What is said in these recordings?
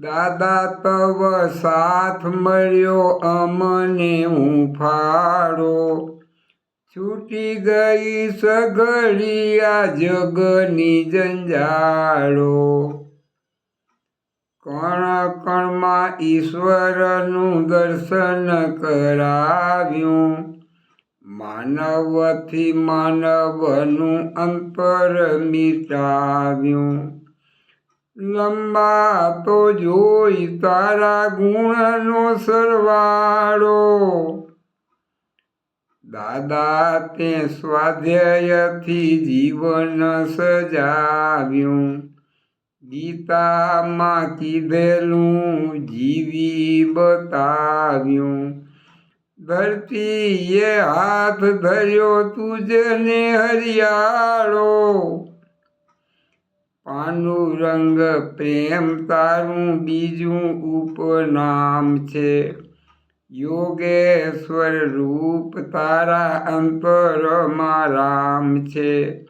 દાદા તવ સાથ મળ્યો અમને હુંફાળો. છૂટી ગઈ સઘળિયા જગની જંજાળો. કણ કણમાં ઈશ્વરનું દર્શન કરાવ્યું. માનવથી માનવનું અંતર મિટાવ્યું. લંબા તો જોઈ તારા ગુણનો સરવાળો. દાદા, તે સ્વાધ્યાયથી જીવન સજાવ્યું. ગીતામાં કીધેલું જીવી બતાવ્યું. ધરતીએ હાથ ધર્યો તુજને હરિયાળો. પાંડુરંગ પ્રેમ તારું બીજું ઉપનામ છે. યોગેશ્વર રૂપ તારા અંતરમાં રામ છે.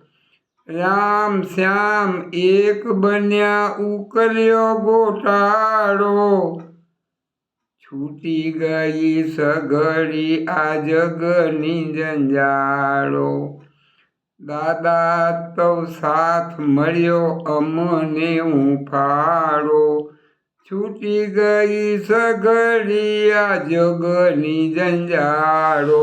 રામ શ્યામ એક બન્યા ઉકલ્યો ગોટાળો. છૂટી ગઈ સઘળી આ જગની જંજાળો. દાદા તવ સાથ મળ્યો અમને હુંફાળો છૂટી ગઈ સઘળી આ જગની જંજાળો.